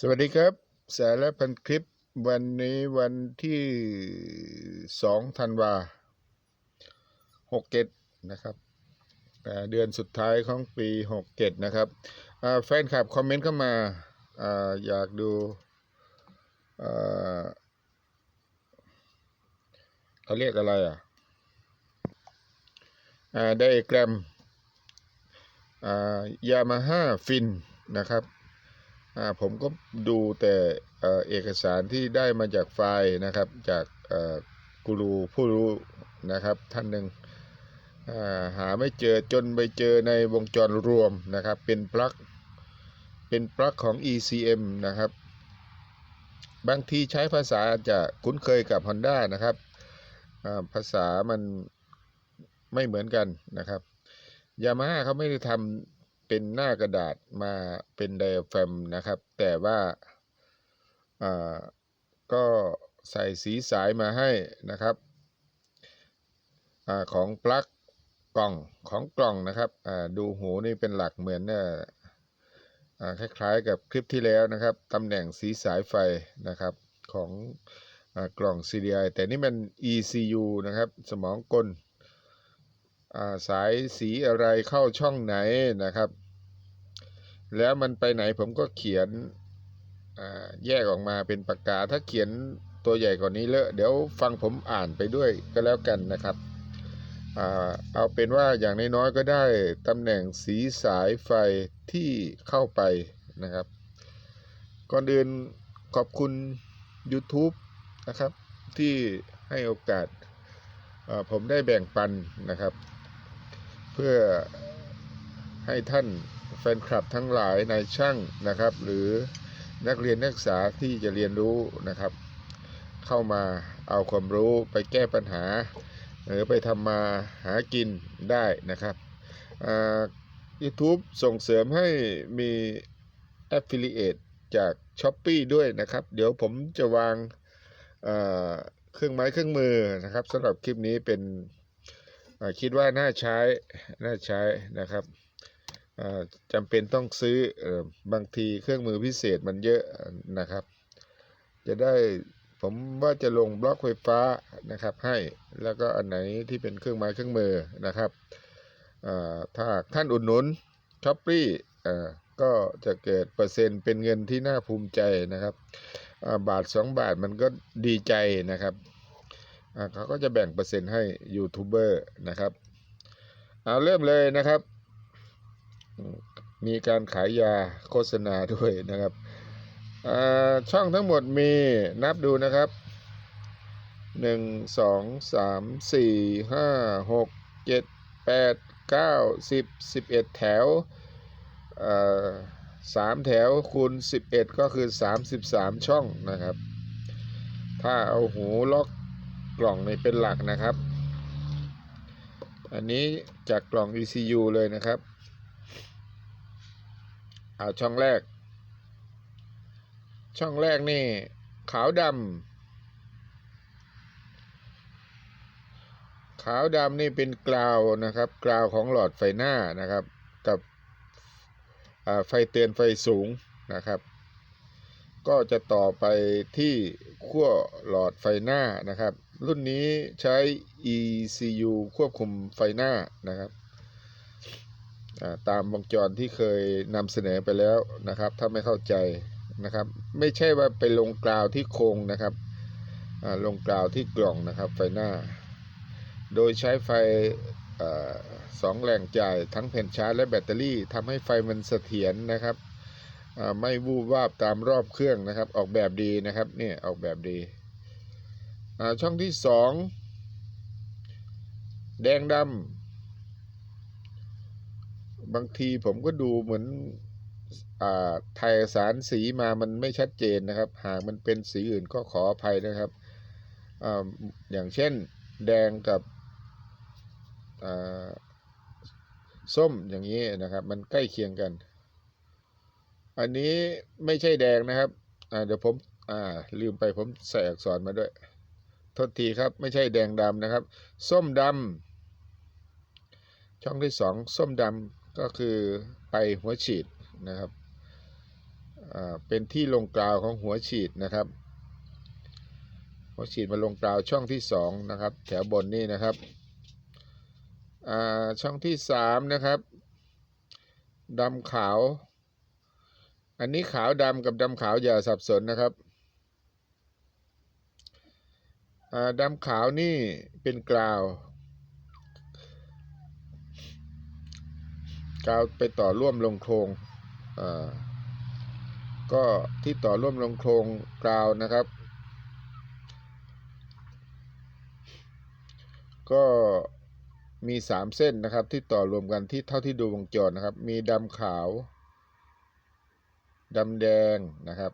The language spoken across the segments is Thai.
สวัสดีครับ สารพันคลิปวันนี้วันที่สองธันวาหกเจ็ดนะครับเดือนสุดท้ายของปีหกเจ็ดนะครับแฟนคลับคอมเมนต์เข้ามาอาอยากดูเขาเรียกอะไรอะไดอแกรมยามาฮ่าฟินนะครับ ผมก็ดูแต่เอกสารที่ได้มาจากไฟล์นะครับ จากกูรูผู้รู้นะครับท่านหนึ่งหาไม่เจอจนไปเจอในวงจรรวมนะครับ เป็นปลั๊กเป็นปลั๊กของ ECM นะครับ บางทีใช้ภาษาจะคุ้นเคยกับ Honda นะครับภาษามันไม่เหมือนกันนะครับยามาฮ่าเขาไม่ได้ทำ เป็นหน้ากระดาษมาเป็นไดอะแฟมนะครับ แต่ว่าอ่าก็ใส่สีสายมาให้นะครับอาของปลั๊กกล่องของกล่องนะครับดูหูนี่เป็นหลักเหมือนอ่าคล้ายๆกับคลิปที่แล้วนะครับตำแหน่งสีสายไฟนะครับของอกล่อง CDI แต่นี่มัน ECU นะครับ สมองกลสายสีอะไรเข้าช่องไหนนะครับ แล้วมันไปไหนผมก็เขียนแยกออกมาเป็นปากกา ถ้าเขียนตัวใหญ่กว่านี้เลอะเดี๋ยวฟังผมอ่านไปด้วยก็แล้วกันนะครับเอาเป็นว่าอย่างน้อยๆก็ได้ตำแหน่งสีสายไฟที่เข้าไปนะครับ ก่อนอื่นขอบคุณ YouTube นะครับ ที่ให้โอกาสผมได้แบ่งปันนะครับ เพื่อให้ท่าน ฟนคลับทั้งหลายในช่างนะครับ หรือนักเรียนนักศึกษาที่จะเรียนรู้นะครับ เข้ามาเอาความรู้ไปแก้ปัญหา หรือไปทำมาหากินได้นะครับยูทูบส่งเสริมให้มี Affiliate จาก s h อ p e e ด้วยนะครับ เดี๋ยวผมจะวางเครื่องไม้เครื่องมือนะครับสำหรับคลิปนี้เป็นคิดว่าน่าใช้น่าใช้นะครับ จำเป็นต้องซื้อบางทีเครื่องมือพิเศษมันเยอะนะครับ จะได้ผมว่าจะลงบล็อกไฟฟ้านะครับให้แล้วก็อันไหนที่เป็นเครื่องไม้เครื่องมือนะครับถ้าท่านอุดหนุนช้อปปี้ก็จะเกิดเปอร์เซ็นต์เป็นเงินที่น่าภูมิใจนะครับบาท 2 บาทมันก็ดีใจนะครับเขาก็จะแบ่งเปอร์เซ็นต์ให้ยูทูบเบอร์นะครับเอาเริ่มเลยนะครับ มีการขายยาโฆษณาด้วยนะครับช่องทั้งหมดมีนับดูนะครับ 1 2 3 4 5 6 7 8 9 10 11 แถวสามแถวคูณ 11 ก็คือ 33 ช่องนะครับ ถ้าเอาหูล็อกกล่องในเป็นหลักนะครับ อันนี้จากกล่อง ECU เลยนะครับ เอาช่องแรก ช่องแรกนี่ ขาวดำขาวดำนี่เป็นกราวนะครับ กราวของหลอดไฟหน้านะครับ กับไฟเตือนไฟสูงนะครับ ก็จะต่อไปที่ขั้วหลอดไฟหน้านะครับ รุ่นนี้ใช้ ECU ควบคุมไฟหน้านะครับ ตามวงจรที่เคยนำเสนอไปแล้วนะครับ ถ้าไม่เข้าใจนะครับ ไม่ใช่ว่าไปลงกราวที่โครงนะครับลงกราวที่กล่องนะครับไฟหน้า โดยใช้ไฟสองแหล่งจ่ายทั้งแผ่นชาร์จและแบตเตอรี่ทำให้ไฟมันเสถียรนะครับไม่วูบวาบตามรอบเครื่องนะครับ ออกแบบดีนะครับเนี่ยออกแบบดีช่องที่สองแดงดำ บางทีผมก็ดูเหมือนถ่ายสารสีมามันไม่ชัดเจนนะครับ หากมันเป็นสีอื่นก็ขออภัยนะครับออย่างเช่นแดงกับส้มอย่างนี้นะครับ มันใกล้เคียงกัน อันนี้ไม่ใช่แดงนะครับเดี๋ยวผมลืมไปผมใส่อักษรมาด้วยโทษทีครับ ไม่ใช่แดงดำนะครับ ส้มดำช่องที่สองส้มดำ ก็คือไปหัวฉีดนะครับเป็นที่ลงกราวของหัวฉีดนะครับ หัวฉีดมาลงกราวช่องที่สองนะครับ แถวบนนี่นะครับช่องที่สามนะครับดำขาว อันนี้ขาวดำกับดำขาวอย่าสับสนนะครับดำขาวนี่เป็นกราว กาวไปต่อร่วมลงโครงอ่าก็ที่ต่อร่วมลงโครงกาวนะครับ ก็มีสามเส้นนะครับ ที่ต่อรวมกันที่เท่าที่ดูวงจรนะครับ มีดำขาวดำแดงนะครับ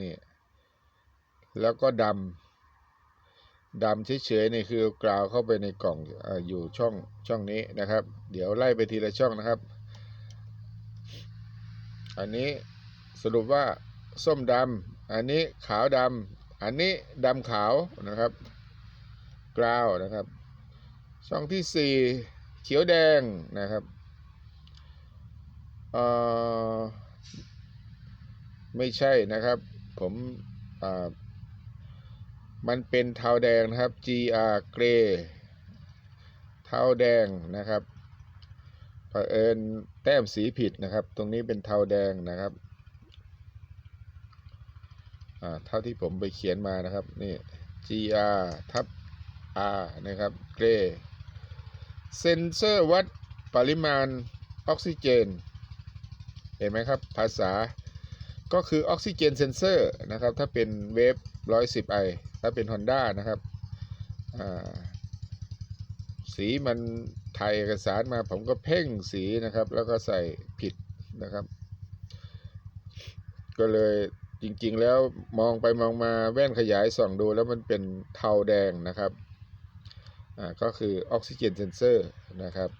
นี่แล้วก็ดำ ดำเฉยๆนี่คือกราวเข้าไปในกล่องออยู่ช่องช่องนี้นะครับ เดี๋ยวไล่ไปทีละช่องนะครับ อันนี้สรุปว่าส้มดำอันนี้ขาวดำอันนี้ดำขาวนะครับกราวนะครับ ช่องที่สี่เขียวแดงนะครับเอ่อไม่ใช่นะครับ ผมอ่า มันเป็นเทาแดงนะครับ GR Gray เทาแดงนะครับเผอิญแต้มสีผิดนะครับ ตรงนี้เป็นเทาแดงนะครับเท่าที่ผมไปเขียนมานะครับนี่ GR ทับ R นะครับ Gray เซนเซอร์วัดปริมาณออกซิเจน เห็นไหมครับ ภาษาก็คือออกซิเจนเซนเซอร์นะครับ ถ้าเป็นเวฟ 110i ถ้าเป็น Honda นะครับสีมันถ่ายเอกสารมาผมก็เพ่งสีนะครับ แล้วก็ใส่ผิดนะครับ ก็เลยจริง ๆ แล้วมองไปมองมาแว่นขยายส่องดูแล้วมันเป็นเทาแดงนะครับอ่าก็คือออกซิเจนเซนเซอร์นะครับ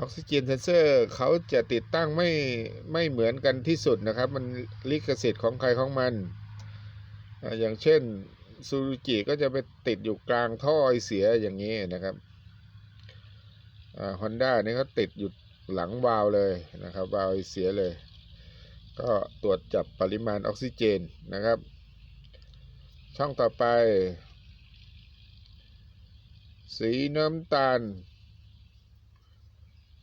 ออกซิเจนเซนเซอร์เขาจะติดตั้งไม่ไม่เหมือนกันที่สุดนะครับ มันลิขสิทธิ์ของใครของมัน อย่างเช่นซูรุจิก็จะไปติดอยู่กลางท่อไอเสียอย่างนี้นะครับฮอนด้านี่เขาติดอยู่หลังวาล์วเลยนะครับวาล์วไอเสียเลย ก็ตรวจจับปริมาณออกซิเจนนะครับ ช่องต่อไป สีน้ำตาล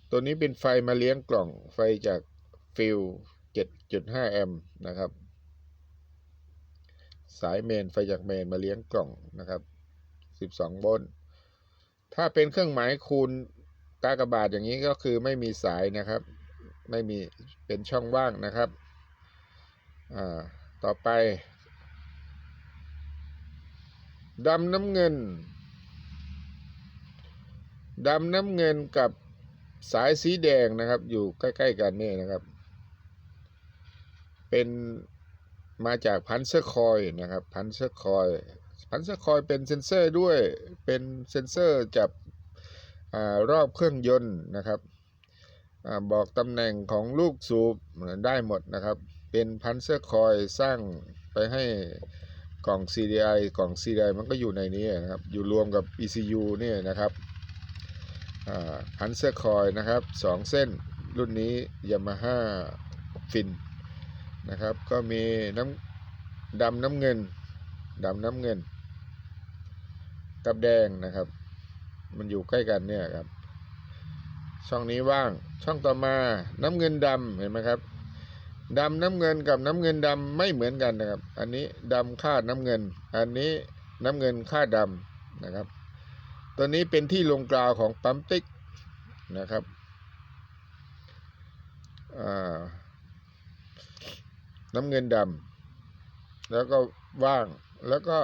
ตัวนี้เป็นไฟมาเลี้ยงกล่องไฟจากฟิล7.5 แอมป์นะครับ สายเมนไฟจากเมนมาเลี้ยงกล่องนะครับ12โวลต์ถ้าเป็นเครื่องหมายคูณกากบาทอย่างนี้ก็คือไม่มีสายนะครับ ไม่มีเป็นช่องว่างนะครับต่อไปดำน้ำเงินดำน้ำเงินกับสายสีแดงนะครับ อยู่ใกล้ ๆ กันนี่นะครับ เป็น มาจากพันเซอร์คอยนะครับพันเซอร์คอยพันเซอร์คอยเป็นเซนเซอร์ด้วยเป็นเซนเซอร์จับอรอบเครื่องยนต์นะครับอบอกตำแหน่งของลูกสูบได้หมดนะครับ เป็นพันเซอร์คอยสร้างไปให้กล่อง CDI กล่อง CDI มันก็อยู่ในนี้นะครับ อยู่รวมกับ ECU เนี่ยนะครับพันเซอร์คอยนะครับสองเส้นรุ่นนี้ Yamaha Fin น นะครับ ก็มีน้ำดำน้ำเงินดำน้ำเงินกับแดงนะครับ มันอยู่ใกล้กันเนี่ยครับ ช่องนี้ว่างช่องต่อมาน้ำเงินดำเห็นไหมครับดำน้ำเงินกับน้ำเงินดำไม่เหมือนกันนะครับ อันนี้ดำค่าน้ำเงิน อันนี้น้ำเงินค่าดำนะครับ ตัวนี้เป็นที่ลงกราวของปั๊มติ๊กนะครับอ่า น้ำเงินดำแล้วก็ว่างแล้วก็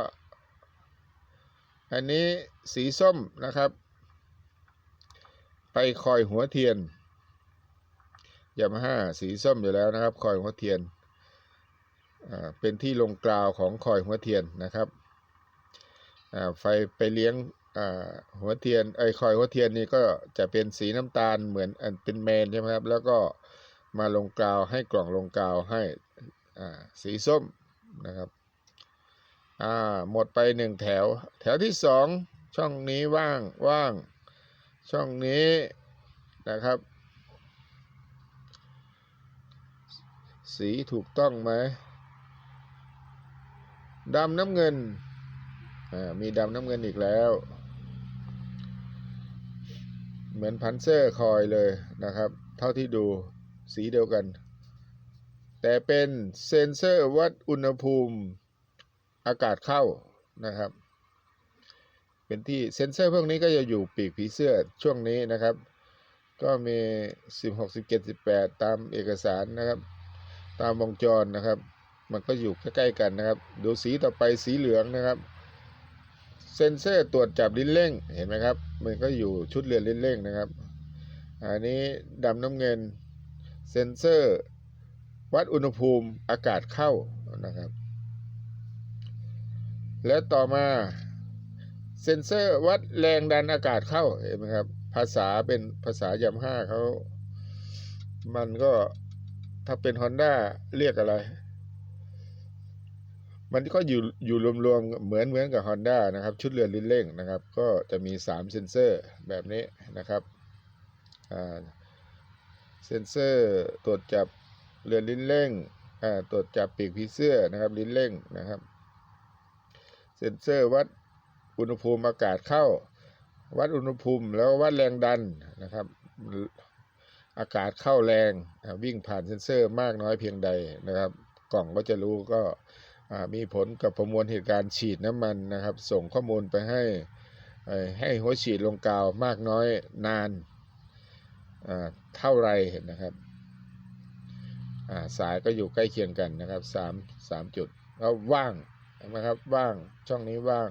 อันนี้สีส้มนะครับ ไปคอยหัวเทียนยามาฮ่าสีส้มอยู่แล้วนะครับ คอยหัวเทียนเป็นที่ลงกราวของคอยหัวเทียนนะครับไฟไปเลี้ยงหัวเทียนไอคอยหัวเทียนนี่ก็จะเป็นสีน้ำตาลเหมือนอันเป็นเมนใช่ไหมครับ แล้วก็มาลงกราวให้กล่องลงกราวให้ สีส้มนะครับหมดไปหนึ่งแถว แถวที่สองช่องนี้ว่างว่าง ช่องนี้นะครับ สีถูกต้องไหมดำน้ำเงิน มีดำน้ำเงินอีกแล้ว เหมือนพันเซอร์คอยเลยนะครับ เท่าที่ดูสีเดียวกัน แต่เป็นเซ็นเซอร์วัดอุณหภูมิอากาศเข้านะครับ เป็นที่เซ็นเซอร์พวกนี้ก็จะอยู่ปีกผีเสื้อช่วงนี้นะครับ ก็มี 16 17 18 ตามเอกสารนะครับ ตามวงจรนะครับ มันก็อยู่ใกล้ๆกันนะครับ ดูสีต่อไปสีเหลืองนะครับ เซ็นเซอร์ตรวจจับลิ้นเร่งเห็นไหมครับ มันก็อยู่ชุดเรือนลิ้นเร่งนะครับ อันนี้ดำน้ำเงินเซ็นเซอร์ วัดอุณหภูมิอากาศเข้านะครับ และต่อมาเซ็นเซอร์วัดแรงดันอากาศเข้าเห็นไหมครับ ภาษาเป็นภาษายามห้าเขามันก็ถ้าเป็น Honda เรียกอะไร มันก็อยู่อยู่รวมๆ เหมือนเหมือนกับ Honda นะครับ ชุดเรือนลิ้นเร่งนะครับ ก็จะมี 3 เซ็นเซอร์แบบนี้นะครับเซ็นเซอร์ตรวจจับ เรือลิ้นเร่งตรวจจับปีกผีเสื้อนะครับ ลิ้นเร่งนะครับ เซ็นเซอร์วัดอุณหภูมิอากาศเข้า วัดอุณหภูมิแล้ววัดแรงดันนะครับ อากาศเข้าแรงวิ่งผ่านเซ็นเซอร์มากน้อยเพียงใดนะครับ กล่องก็จะรู้ก็มีผลกับประมวลเหตุการณ์ฉีดน้ำมันนะครับ ส่งข้อมูลไปให้ให้หัวฉีดลงกาวมากน้อยนานเท่าไรนะครับ สายก็อยู่ใกล้เคียงกันนะครับสามสามจุดแล้วว่างนะครับว่างช่องนี้ว่าง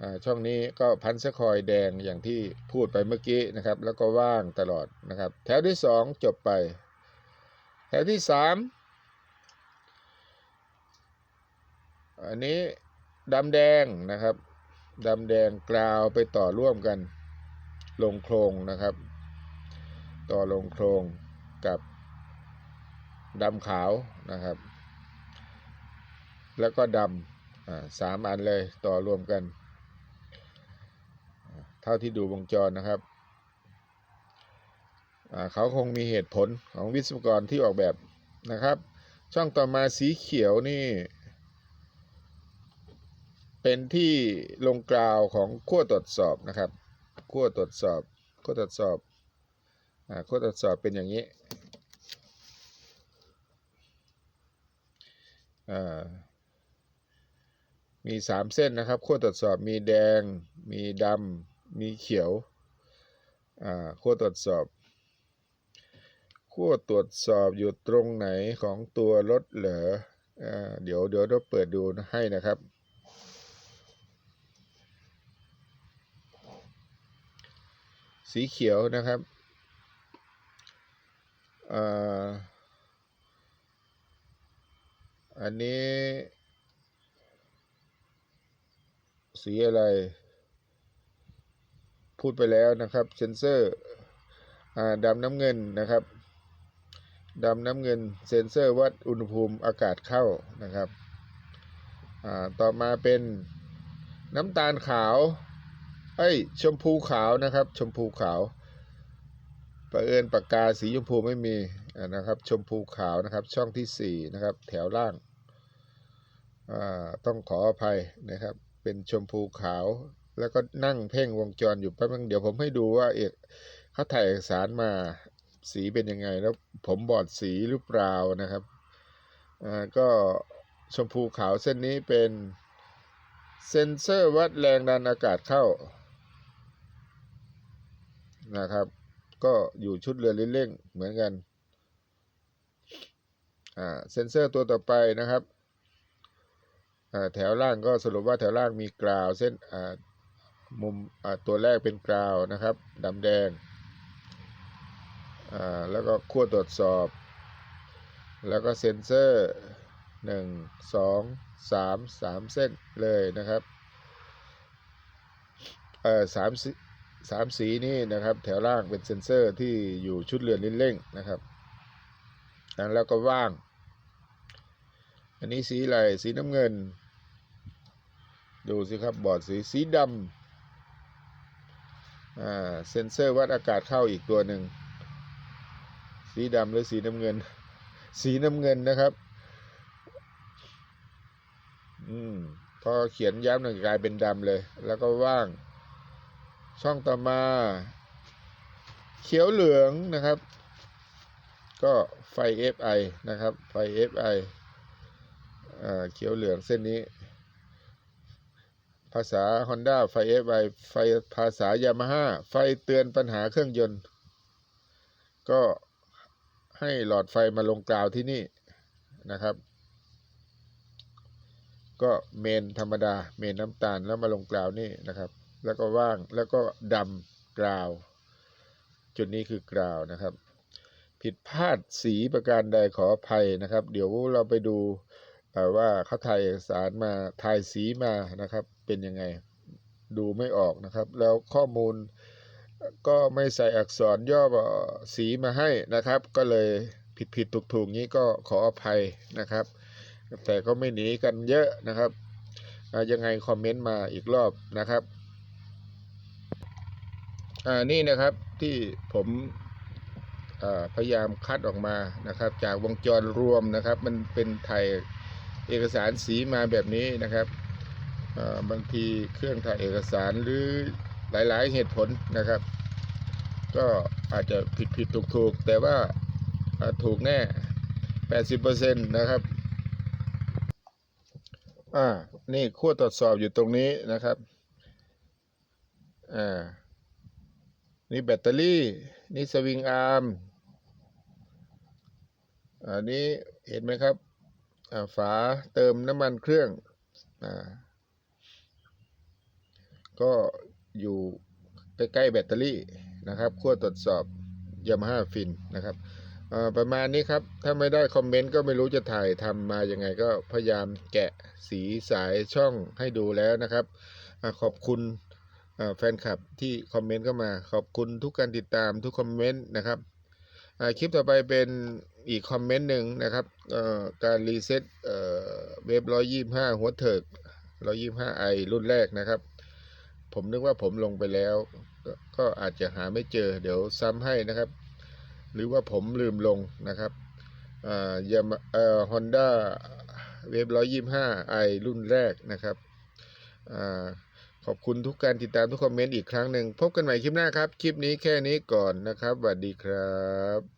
อ่าช่องนี้ก็พันสะคอยแดงอย่างที่พูดไปเมื่อกี้นะครับ แล้วก็ว่างตลอดนะครับ แถวที่สองจบไป แถวที่สามอันนี้ดำแดงนะครับดำแดงกราวไปต่อร่วมกัน ลงโครงนะครับ ต่อลงโครงกับ ดำขาวนะครับ แล้วก็ดำสามอันเลยต่อรวมกัน เท่าที่ดูวงจรนะครับ เขาคงมีเหตุผลของวิศวกรที่ออกแบบนะครับ ช่องต่อมาสีเขียวนี่ เป็นที่ลงกราวของขั้วตรวจสอบนะครับขั้วตรวจสอบขั้วตรวจสอบอขั้วตรวจสอบเป็นอย่างนี้อ่า มีสามเส้นนะครับขั้วตรวจสอบมีแดง มีดำมีเขียวขั้วตรวจสอบขั้วตรวจสอบอยู่ตรงไหนของตัวรถเหรออเดี๋ยวเดี๋ยวเราเปิดดูให้นะครับสีเขียวนะครับ อันนี้ สีอะไร พูดไปแล้วนะครับเซนเซอร์อ่าดำน้ำเงินนะครับดำน้ำเงินเซนเซอร์วัดอุณหภูมิอากาศเข้านะครับต่อมาเป็นน้ำตาลขาวเอ้ยชมพูขาวนะครับ ชมพูขาวประเอิญปากกาสีชมพูไม่มีนะครับ ชมพูขาวนะครับ ช่องที่สี่นะครับ แถวล่าง ต้องขออภัยนะครับ เป็นชมพูขาว แล้วก็นั่งเพ่งวงจรอยู่แป๊บนึงเดี๋ยวผมให้ดูว่าเอกเขาถ่ายเอกสารมาสีเป็นยังไง แล้วผมบอดสีหรือเปล่านะครับอ่าก็ชมพูขาวเส้นนี้เป็นเซ็นเซอร์วัดแรงดันอากาศเข้านะครับ ก็อยู่ชุดเรือลิ้นเร่งเหมือนกัน อ่า เซ็นเซอร์ตัวต่อไปนะครับ แถวล่างก็สรุปว่าแถวล่างมีกราวเส้นมุมตัวแรกเป็นกราวนะครับดำแดง แล้วก็ขั้วตรวจสอบ แล้วก็เซ็นเซอร์หนึ่งสองสามสามเส้นเลยนะครับสามสีสามสีนี้นะครับแถวล่างเป็นเซ็นเซอร์ที่อยู่ชุดเรือนลิ้นเร่งนะครับ แล้วก็ว่าง อันนี้สีอะไรสีน้ำเงิน ดูสิครับบอร์ดสีสีดำอ่าเซ็นเซอร์วัดอากาศเข้าอีกตัวหนึ่ง สีดำหรือสีน้ำเงิน สีน้ำเงินนะครับ อืมพอเขียนย้ำหนึ่งกลายเป็นดำเลย แล้วก็ว่าง ช่องต่อมา เขียวเหลืองนะครับ ก็ไฟ FI นะครับ ไฟ FI อ เขียวเหลืองเส้นนี้ ภาษา Honda ไฟ FI ไฟภาษา Yamaha ไฟเตือนปัญหาเครื่องยนต์ ก็ให้หลอดไฟมาลงกราวที่นี่นะครับ ก็เมนธรรมดา เมนน้ำตาลแล้วมาลงกราวนี่นะครับ แล้วก็ว่างแล้วก็ดำกราว จุดนี้คือกราวนะครับ ผิดพลาดสีประการใดขออภัยนะครับ เดี๋ยวเราไปดู ว่าเขาถ่ายเอกสารมาถ่ายสีมานะครับ เป็นยังไงดูไม่ออกนะครับ แล้วข้อมูลก็ไม่ใส่อักษรย่อสีมาให้นะครับ ก็เลยผิดผิดถูกถูกนี้ก็ขออภัยนะครับ แต่ก็ไม่หนีกันเยอะนะครับยังไงคอมเมนต์มาอีกรอบนะครับอ่านี่นะครับที่ผมพยายามคัดออกมานะครับ จากวงจรรวมนะครับ มันเป็นไทย เอกสารสีมาแบบนี้นะครับบางทีเครื่องถ่ายเอกสารหรือหลาย ๆ เหตุผลนะครับ ก็อาจจะผิดผิดถูกถูกแต่ว่าถูกแน่ 80%นะครับอ่านี่ขั้วตรวจสอบอยู่ตรงนี้นะครับอ่านี่แบตเตอรี่ นี่สวิงอาร์มอันนี้เห็นไหมครับ ฝาเติมน้ำมันเครื่องอาก็อยู่ใกล้ๆแบตเตอรี่นะครับขั้วตรวจสอบ Yamaha Fin นะครับอาประมาณนี้ครับ ถ้าไม่ได้คอมเมนต์ก็ไม่รู้จะถ่ายทำมายังไงก็พยายามแกะสีสายช่องให้ดูแล้วนะครับอาขอบคุณอาแฟนคลับที่คอมเมนต์เข้ามา ขอบคุณทุกการติดตามทุกคอมเมนต์นะครับ คลิปต่อไปเป็นอีกคอมเมนต์หนึ่งนะครับการรีเซ็ตเว็บร้อยยี่ห้าหัวเถิกร้อยยี่ห้าไอรุ่นแรกนะครับ ผมนึกว่าผมลงไปแล้ว ก็อาจจะหาไม่เจอเดี๋ยวซ้ำให้นะครับ หรือว่าผมลืมลงนะครับยามาฮอนด้าเวฟร้อยยี่ห้าไอรุ่นแรกนะครับ ขอบคุณทุกการติดตามทุกคอมเมนต์อีกครั้งหนึ่ง พบกันใหม่คลิปหน้าครับ คลิปนี้แค่นี้ก่อนนะครับสวัสดีครับ